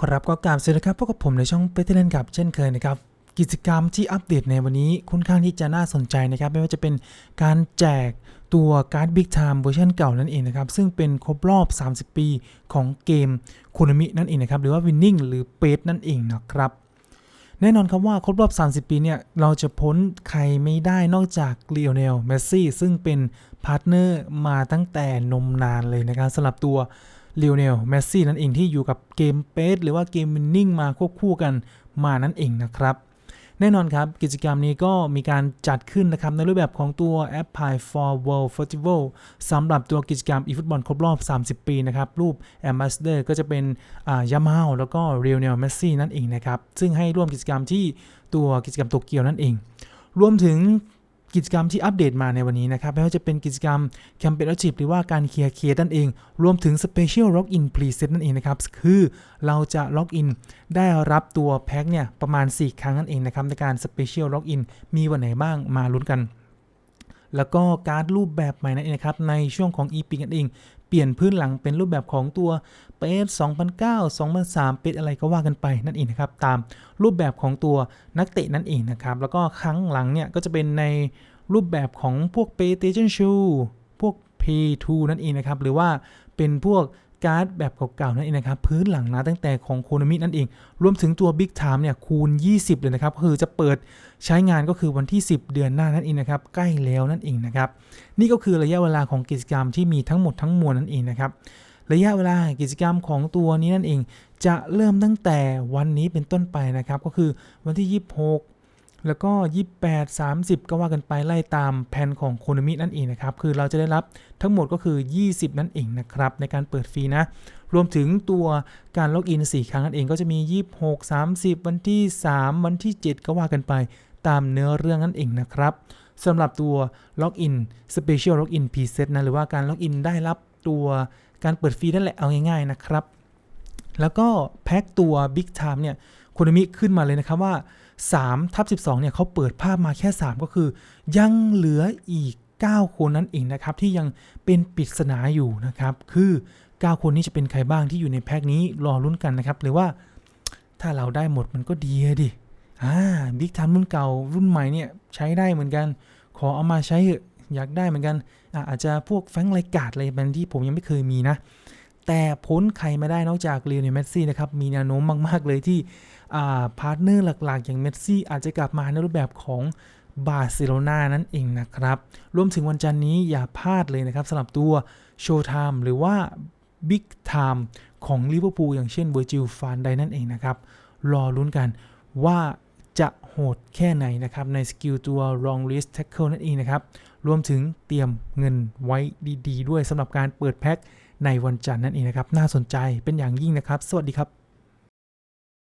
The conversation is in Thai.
ครับก็กราบสวัสดีครับพบกับผมในช่องเปเทเลนกับเช่นเคยนะครับ กิจกรรมที่อัปเดตในวันนี้ค่อนข้างที่จะน่าสนใจนะครับ ไม่ว่าจะเป็นการแจกตัวการ์ด Big Time เวอร์ชันเก่านั่นเองนะครับ ซึ่งเป็นครบรอบ 30 ปีของเกมคูนามินั่นเองนะครับ หรือว่า Winning หรือเปสนั่นเองนะครับ แน่นอนครับว่าครบรอบ 30 ปีเนี่ยเราจะพ้นใครไม่ได้นอกจากลีโอเนลเมสซี่ซึ่งเป็นพาร์ทเนอร์มาตั้งแต่นมนานเลยนะครับสำหรับตัว ลีโอเนลเมสซี่นั่นเองที่อยู่กับเกมเปสหรือว่าเกมวินนิ่งมาควบคู่กันมานั่นเองนะครับ แน่นอนครับกิจกรรมนี้ก็มีการจัดขึ้นนะครับ ในรูปแบบของตัว a p p i for World Festival สำหรับตัวกิจกรรม eFootball ครบรอบ 30 ปีนะครับ รูป Ambassador ก็จะเป็นยามาฮาแล้วก็เรียลเนลเมสซี่นั่นเองนะครับ ซึ่งให้ร่วมกิจกรรมที่ตัวกิจกรรมโตเกียวนั่นเอง รวมถึง กิจกรรมที่อัปเดตมาในวันนี้นะครับ ไม่ว่าจะเป็นกิจกรรมแคมเปญอาชีพหรือว่าการเคลียร์เคสนั่นเอง รวมถึง Special Log In Preset นั่นเองนะครับ คือเราจะล็อกอินได้รับตัวแพ็คเนี่ยประมาณ 4 ครั้งนั่นเองนะครับในการ Special Log In มีวันไหนบ้างมาลุ้นกัน แล้วก็การ์ดรูปแบบใหม่นั่นเองนะครับในช่วงของ e p i c นั่นเอง เปลี่ยนพื้นหลังเป็นรูปแบบของตัวเปส2009 2003 เป็ดอะไรก็ว่ากันไปนั่นเองนะครับตามรูปแบบของตัวนักเตะนั่นเองนะครับแล้วก็ครั้งหลังเนี่ยก็จะเป็นในรูปแบบของพวกเปเตจันชูพวก P2 นั่นเองนะครับหรือว่าเป็นพวก การ์ดแบบเก่าๆนั่นเองนะครับพื้นหลังนะตั้งแต่ของโคนามินั่นเอง รวมถึงตัว Big Time เนี่ยคูณ 20 เลยนะครับคือจะเปิดใช้งานก็คือวันที่ 10 เดือนหน้านั่นเองนะครับใกล้แล้วนั่นเองนะครับนี่ก็คือระยะเวลาของกิจกรรมที่มีทั้งหมดทั้งมวลนั่นเองนะครับระยะเวลากิจกรรมของตัวนี้นั่นเอง จะเริ่มตั้งแต่วันนี้เป็นต้นไปนะครับก็คือวันที่ 26 แล้วก็ 28 30 ก็ว่ากันไปไล่ตามแผนของโคนมินั่นเองนะครับ คือเราจะได้รับทั้งหมดก็คือ 20 นั่นเองนะครับ ในการเปิดฟรีนะ รวมถึงตัวการล็อกอิน 4 ครั้งนั่นเองก็จะมี 26 30 วันที่ 3 วันที่ 7 ก็ว่ากันไปตามเนื้อเรื่องนั่นเองนะครับสำหรับตัวล็อกอิน Special Login Preset นะหรือว่าการล็อกอินได้รับตัวการเปิดฟรีนั่นแหละเอาง่ายๆนะครับ แล้วก็แพ็คตัว Big Time เนี่ยโคนมิขึ้นมาเลยนะครับว่า 3ทับ12เนี่ยเขาเปิดภาพมาแค่ 3 ก็คือ ยังเหลืออีก 9 คนนั่นเองนะครับ ที่ยังเป็นปริศนาอยู่นะครับ คือ 9 คนนี้จะเป็นใครบ้างที่อยู่ในแพ็คนี้รอลุ้นกันนะครับหรือว่าถ้าเราได้หมดมันก็ดีดิอ่าบิ๊กทัมรุ่นเก่ารุ่นใหม่เนี่ยใช้ได้เหมือนกัน ขอเอามาใช้อยากได้เหมือนกันอาอาจจะพวกแฟงไรกาดอะไรแบบที่ผมยังไม่เคยมีนะ แต่พ้นใครไม่ได้นอกจากเรียเนเมสซี่นะครับ มีแนวโน้มมาก ๆ เลยที่พาร์ทเนอร์หลัก ๆ อย่างเมสซี่อาจจะกลับมาในรูปแบบของบาร์เซโลนานั่นเองนะครับ รวมถึงวันจันทร์นี้อย่าพลาดเลยนะครับสำหรับตัวโชว์ไทม์หรือว่าบิ๊กไทม์ของลิเวอร์พูลอย่างเช่นเวอร์จิลฟานไดนั่นเองนะครับ รอลุ้นกันว่าจะโหดแค่ไหนนะครับ ในสกิลตัว long list tackle นั่นเองนะครับ รวมถึงเตรียมเงินไว้ดี ๆด้วยสำหรับการเปิดแพ็ค ในวันจันทร์นั่นเองนะครับ น่าสนใจเป็นอย่างยิ่งนะครับ สวัสดีครับ